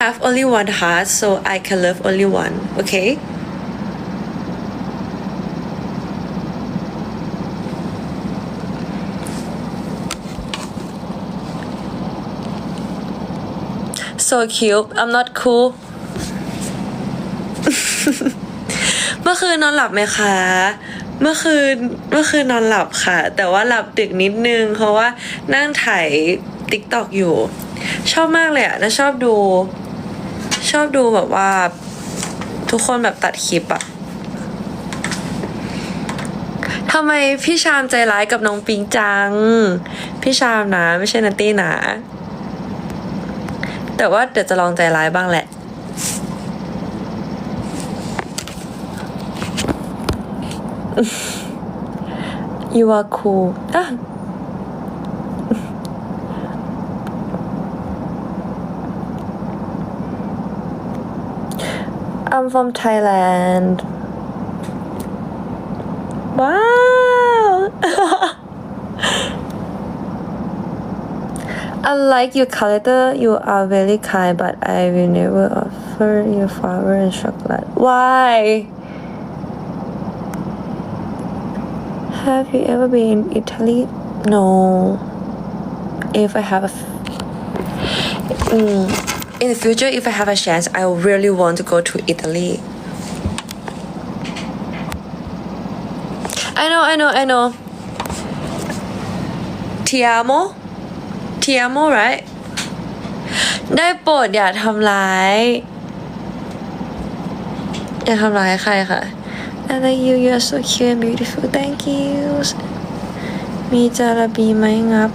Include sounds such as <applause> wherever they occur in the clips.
have only one heart, so I can love only one. Okay? So cute. I'm not cool. เมื่อคืนนอนหลับไหมคะ เมื่อคืน เมื่อคืนนอนหลับค่ะ แต่ว่าหลับดึกนิดนึง เพราะว่านั่งถ่ายติ๊กตอกอยู่ ชอบมากเลยอะนะชอบดู ชอบดูแบบว่า ทุกคนแบบตัดคลิปอะทำไมพี่ชามใจร้ายกับน้องปิงจัง พี่ชามนะ ไม่ใช่นัตตี้นะ แต่ว่าเดี๋ยวจะลองใจร้ายบ้างแหละ you are cool อะ From Thailand wow <laughs> I like your character you are very kind but I will never offer you flower and chocolate why Have you ever been in Italy? No. If I have a. Mm In the future, if I have a chance, I really want to go to Italy. I know, I know, I know. Ti amo? Ti amo, right? ได้โปรดอย่าทำร้าย อย่าทำร้ายใครค่ะ I like you you're so cute and beautiful thank you มีจาระบีไหมงับ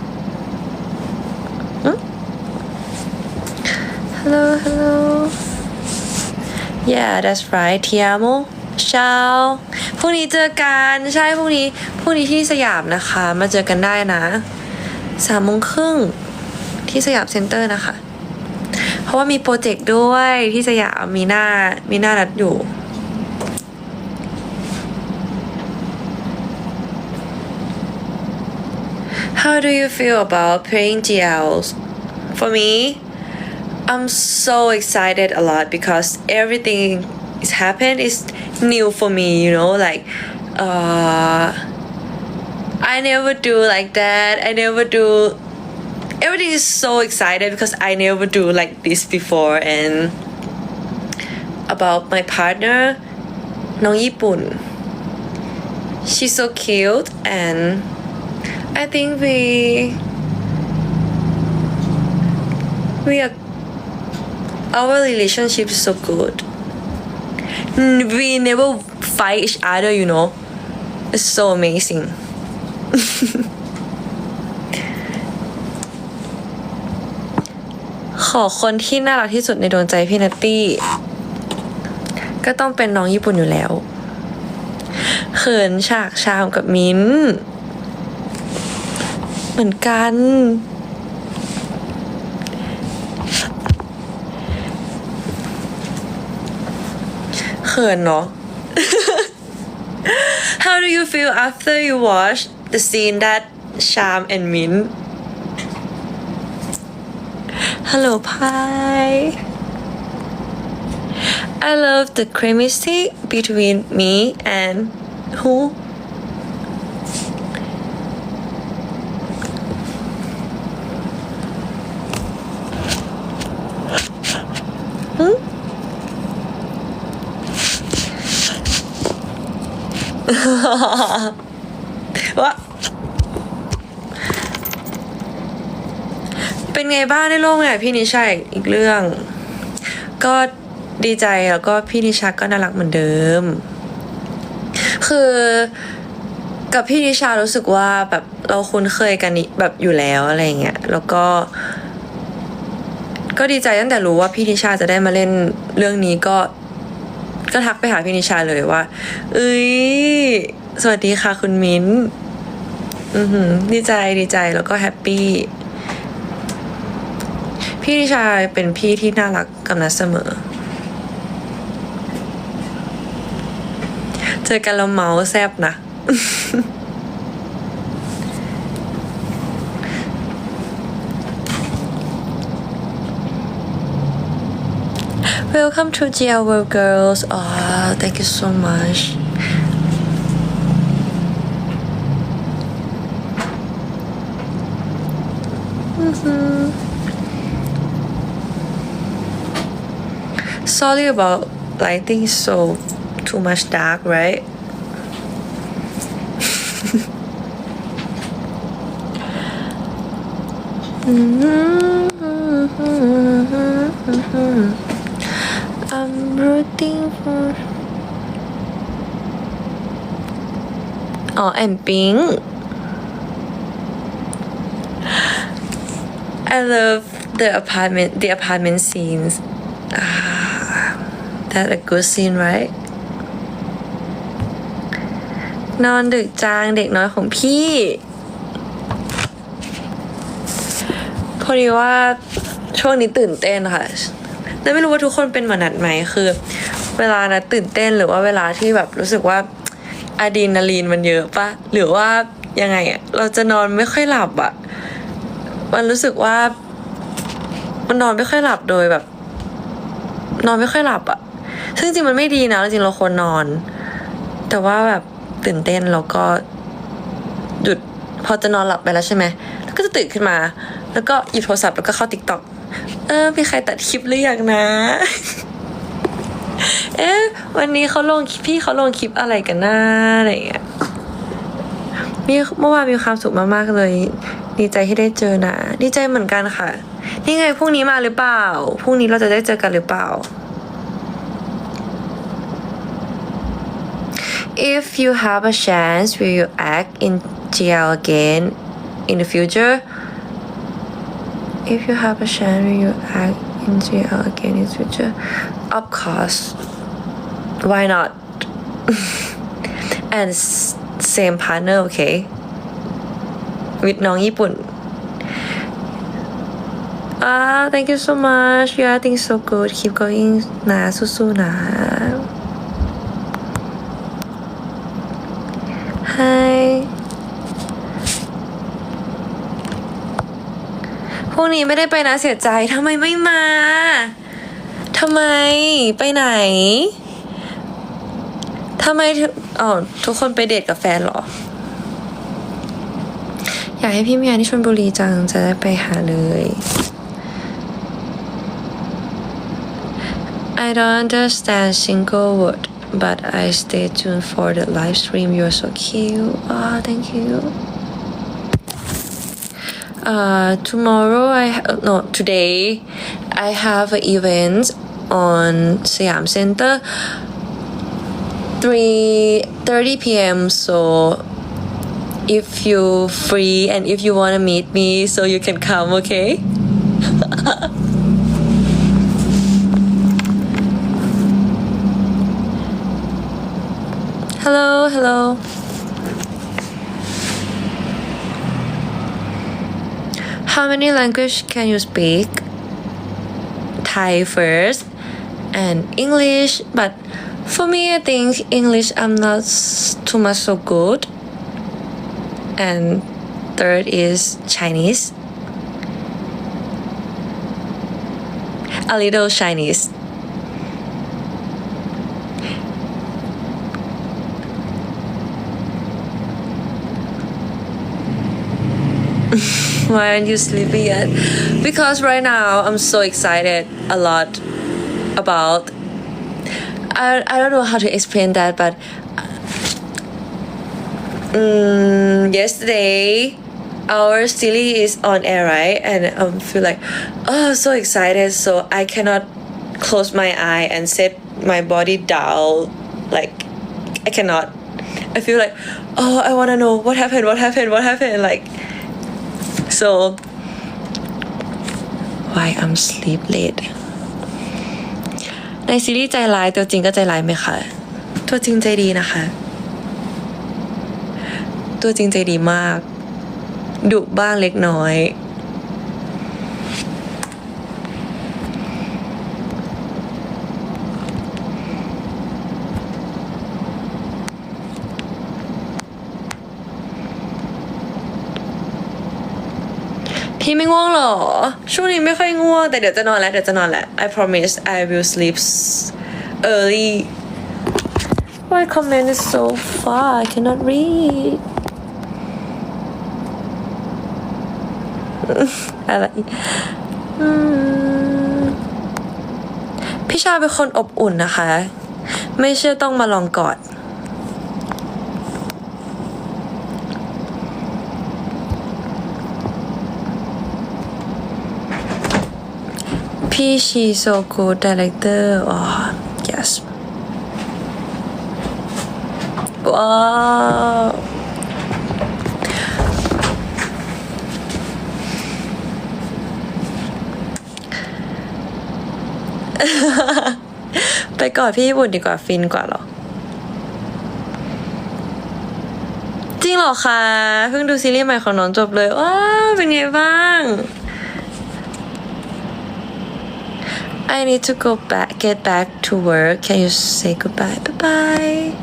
Hello hello Yeah that's right ทียโมเช้าพรุ่งนี้เจอกัน ใช่พรุ่งนี้พรุ่งนี้ที่สยามนะคะ มาเจอกันได้นะสามโมงครึ่งที่สยามเซ็นเตอร์นะคะ เพราะว่ามีโปรเจกต์ด้วยที่สยามมีหน้ามีหน้านัดอยู่ How do you feel about playing GLs? For me, I'm so excited a lot because everything is happened is new for me, you know, like uh I never do like that. I never do everything is so excited because I never do like this before and about my partner Nong Yipun. She's so cute and I think we we are our relationship is so good. We never fight each other, you know. It's so amazing. ขอคนที่น่ารักที่สุดในดวงใจพี่นัตตี้ ก็ต้องเป็นน้องญี่ปุ่นอยู่แล้ว เขินฉากชามกับมิ้น เหมือนกัน ขินเนาะ <laughs> How do you feel after you watch the scene that Sham and Min? Hello, pie. I love the chemistry between me and who? วะเป็นไงบ้างในโลกเนี่ยพี่นิชาอีกเรื่อง ก็ดีใจแล้วก็พี่นิชาก็น่ารักเหมือนเดิม คือกับพี่นิชารู้สึกว่าแบบเราคุ้นเคยกันนี่แบบอยู่แล้วอะไรเงี้ยแล้วก็ ก็ดีใจตั้งแต่รู้ว่าพี่นิชาจะได้มาเล่นเรื่องนี้ก็ ก็ทักไปหาพี่นิชาเลยว่า เอ้ย สวัสดีค่ะคุณมิ้นอือหือดีใจดีใจแล้วก็แฮปปี้ พี่ชายเป็นพี่ที่น่ารักกับนัดเสมอ เจอกันแล้วเมาส์แซบนะ Welcome to GL World Girls. Oh, thank you so much. Mhm. Sorry about lighting so too much dark, right? I'm rooting for. Oh, and Bing. I love the apartment, the apartment scenes. Ah, that a good scene, right? นอนดึกจังเด็กน้อยของพี่ พอดีว่าช่วงนี้ตื่นเต้นค่ะแต่ไม่รู้ว่าทุกคนเป็นเหมือนนัดไหมคือ เวลานะตื่นเต้นหรือว่าเวลาที่แบบรู้สึกว่าอะดรีนาลีนมันเยอะปะหรือว่ายังไงอะเราจะนอนไม่ค่อยหลับอะ มันรู้สึกว่า มันนอนไม่ค่อยหลับโดยแบบ นอนไม่ค่อยหลับอะซึ่งจริงมันไม่ดีนะจริงเราควรนอน แต่ว่าแบบตื่นเต้นแล้วก็หยุดพอจะนอนหลับไปแล้วใช่ไหมแล้วก็จะตื่นขึ้นมา แล้วก็หยิบโทรศัพท์แล้วก็เข้าติ๊กต็อกเออมีใครตัดคลิปหรือยังนะ เอ๊ะวันนี้เขาลงพี่เขาลงคลิปอะไรกันนะอะไรอย่างเงี้ยมีเมื่อวานมีความสุขมากๆเลย ดีใจที่ได้เจอนะ ดีใจเหมือนกันค่ะ นี่ไงพรุ่งนี้มาหรือเปล่า พรุ่งนี้เราจะได้เจอกันหรือเปล่า If you have a chance, will you act in GL again in the future? If you have a chance, will you act in GL again in the future? Of course. Why not? and s- same partner, okay? With น้องญี่ปุ่น Ah, thank you so much. You are acting so good. Keep going นะสู้ๆนะ Hi พรุ่งนี้ไม่ได้ไปนะเสียใจทำไมไม่มาทำไมไปไหนทำไมอ๋อทุกคนไปเดทกับแฟนเหรอ อยากให้พี่มีงานที่ชลบุรีจังจะได้ไปหาเลย I don't understand single word but I stay tuned for the live stream you're so cute ah thank you uh tomorrow I no today I have an event on Siam Center 3:30 p.m. so if you free and if you want to meet me so you can come okay? <laughs> Hello hello. How many language can you speak? Thai first and english but for me i think english i'm not too much so good and third is Chinese. A little Chinese. <laughs> Why aren't you sleepy yet? Because right now I'm so excited a lot about. I, I don't know how to explain that, but mm, yesterday our series is on air right and i feel like oh so excited so i cannot close my eye and set my body down like i cannot i feel like oh i want to know what happened what happened what happened like so why i'm sleep late ในซีรีส์ใจร้ายตัวจริงก็ใจร้ายไหมคะ ตัวจริงใจดีนะคะ ตัวจริงใจดีมาก ดุบ้างเล็กน้อย พี่ไม่ง่วงหรอ ช่วงนี้ไม่ค่อยง่วง แต่เดี๋ยวจะนอนแล้ว เดี๋ยวจะนอนแล้ว I promise I will sleep early Why comment is so far I cannot read อะไรพี่ชาเป็นคนอบอุ่นนะคะ ไม่เชื่อต้องมาลองกอดพี่ชี so good director อ๋อ yes ว้าว ไปกอดพี่ญี่ปุ่นดีกว่าฟินกว่าหรอ จริงเหรอคะเพิ่งดูซีรีส์ใหม่ของน้องจบเลย ว้าว เป็นไงบ้าง I need to go back, get back to work. Can you say goodbye? Bye bye.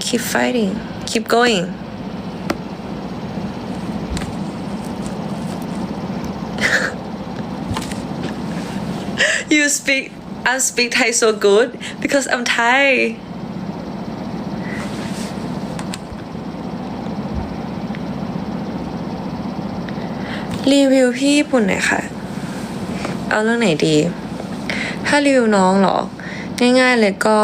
Keep fighting. Keep going. You speak, I speak Thai so good because I'm Thai. รีวิวพี่ญี่ปุ่นหน่อยค่ะ เอาเรื่องไหนดี ถ้ารีวิวน้องหรอ ง่ายๆเลยก็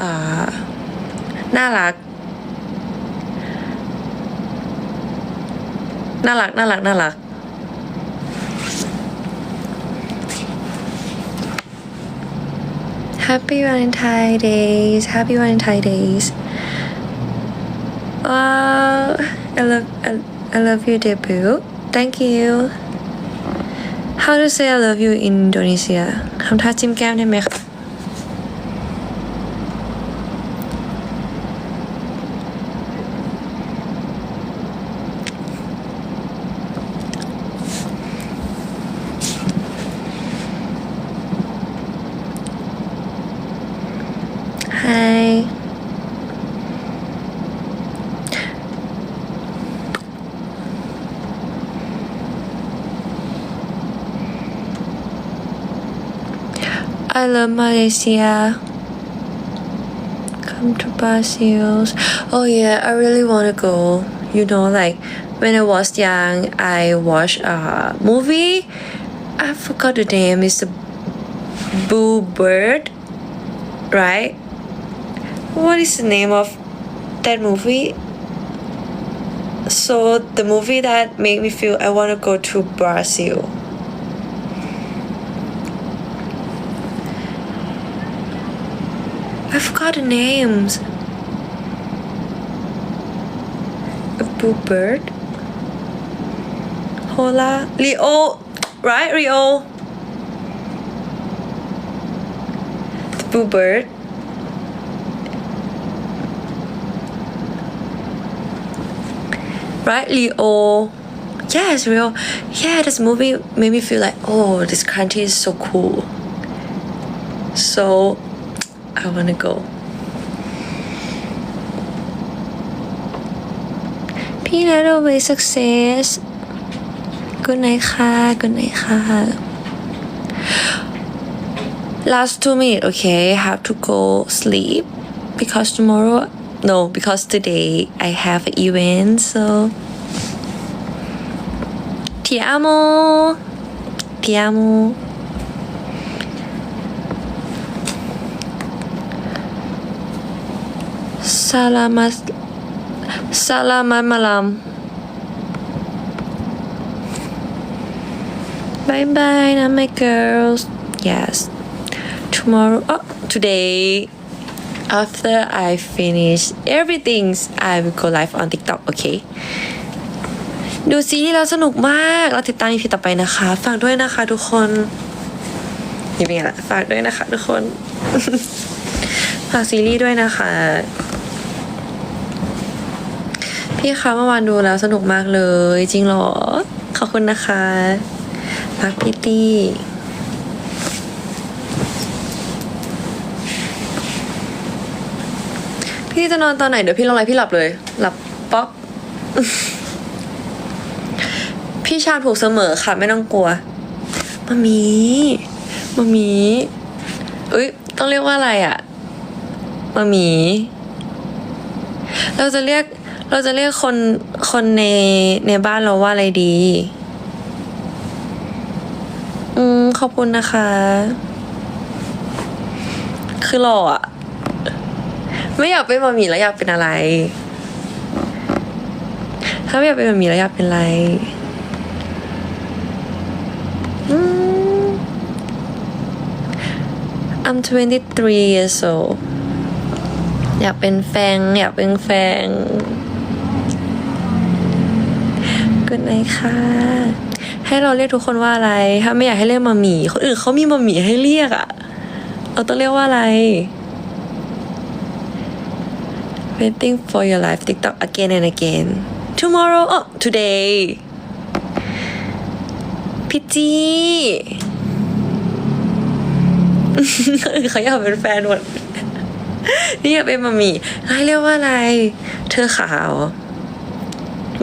อ่าน่ารัก น่ารัก น่ารัก น่ารัก Happy Valentine Days Happy Valentine Days Wow I love I, I love your debut Thank you How to say I love you in Indonesia ทำท่าจิ้มแก้มได้ไหมคะ I love Malaysia. Come to Brazil. Oh yeah, I really wanna go. You know, like when I was young, I watched a movie. I forgot the name. It's the Boo Bird, right? What is the name of that movie? So the movie that made me feel I wanna go to Brazil. I forgot the names. A blue bird. Hola. Leo. Right, Rio? The blue bird. Right, Leo? Yes, Rio. Yeah, this movie made me feel like, oh, this country is so cool. So I wanna go พี่นัทเอาไว้ success good night ค่ะ good night ค่ะ last two minutes okay have to go sleep because tomorrow no because today I have an event so ti amo ti amo Salamat Salamat malam Bye bye now my girls Yes Tomorrow oh, Today After I finish everything I will go live on TikTok okay ดูซีรีส์แล้วสนุกมาก เราติดตาม EP ต่อไปนะคะ ฝากด้วยนะคะทุกคนนี่เป็นไงล่ะฝากด้วยนะคะทุกคน ฝากซีรีส์ด้วยนะคะ พี่คะเมื่อวานดูแล้วสนุกมากเลย จริงเหรอ ขอบคุณนะคะรักพี่ตี้พี่จะนอนตอนไหนเดี๋ยวพี่ลงไลน์พี่หลับเลย หลับป๊อกพี่ชามถูกเสมอค่ะ ไม่ต้องกลัวมามีมามีเอ้ยต้องเรียกว่าอะไรอะมามีเราจะเรียก เราจะเรียกคนคนในในบ้านเราว่าอะไรดี อืม ขอบคุณนะคะ คือหล่ออะไม่อยากเป็นมามีแล้วอยากเป็นอะไร ถ้าไม่อยากเป็นมามีแล้วอยากเป็นอะไรอืม I'm 23 years old อยากเป็นแฟง อยากเป็นแฟง กุดไนค่ะ ให้เราเรียกทุกคนว่าอะไร ถ้าไม่อยากให้เรียกมาหมีคนอื่นเขามีมาหมีให้เรียกอะเราต้องเรียกว่าอะไร Waiting for your live TikTok again and again tomorrow oh today พี่จีเขาอยากเป็นแฟนหมดนี่อยากเป็นมามีให้เรียกว่าอะไร เธอขาว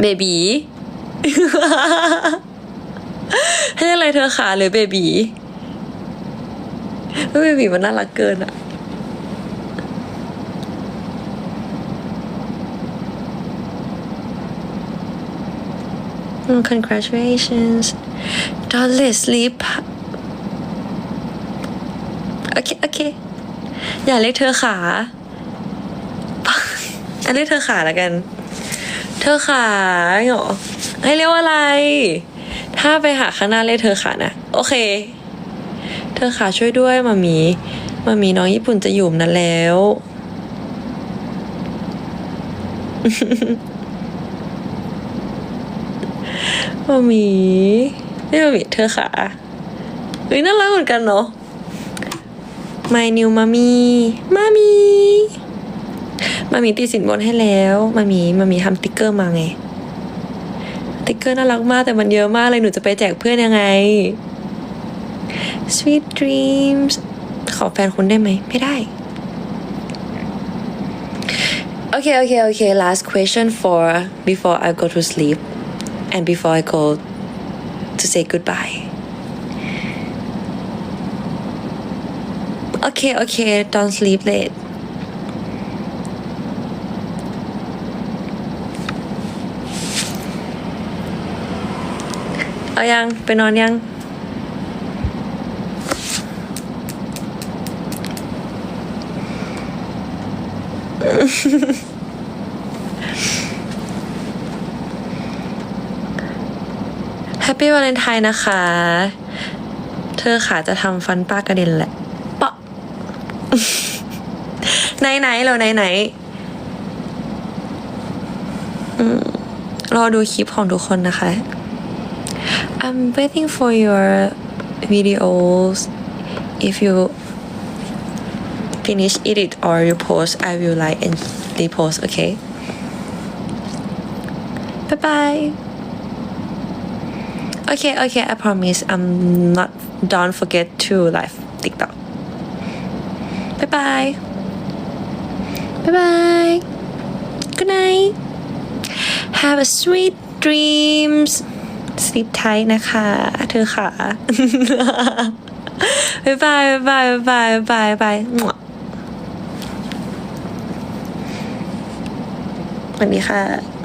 เบบี ให้อะไรเธอขาหรือเบบีเบบีมันน่ารักเกินอะอืม congratulations don't let sleep โอเค โอเค อย่าเรียกเธอขาอันเรียกเธอขาแล้วกัน เธอขาเหรอ ให้เรียกว่าอะไร ถ้าไปหาข้างหน้าเรียกเธอขานะ โอเค เธอขาช่วยด้วยมามีมามีน้องญี่ปุ่นจะอยู่นั้นแล้ว มามีนี่มามีเธอขาเฮ้ยน่ารักเหมือนกันเนาะ My new มามีมามีมามีตีสินบนให้แล้ว มามีมามีทำติ๊กเกอร์มาไง ติ๊กเกอร์น่ารักมากแต่มันเยอะมากเลยหนูจะไปแจกเพื่อนยังไง Sweet dreams ขอแฟนคุณได้ไหม ไม่ได้ โอเค โอเค โอเค last question for before I go to sleep and before I go to say goodbye. Okay, okay, don't sleep late. เอายัง ไปนอนยัง แฮปปี้วาเลนไทน์นะคะ เธอขาจะทำฟันป้ากระเด็นแหละปะไหนไหนเราไหนไหนรอดูคลิปของทุกคนนะคะ I'm waiting for your videos if you finish edit or you post I will like and repost okay bye bye Okay, okay, I promise I'm not don't forget to live TikTok. Bye bye. Bye bye. Good night. Have a sweet dreams. Sleep tight นะคะ เธอค่ะบ๊ายบายบ๊ายบายบ๊ายบายบ๊ายบายสวัสดีค่ะ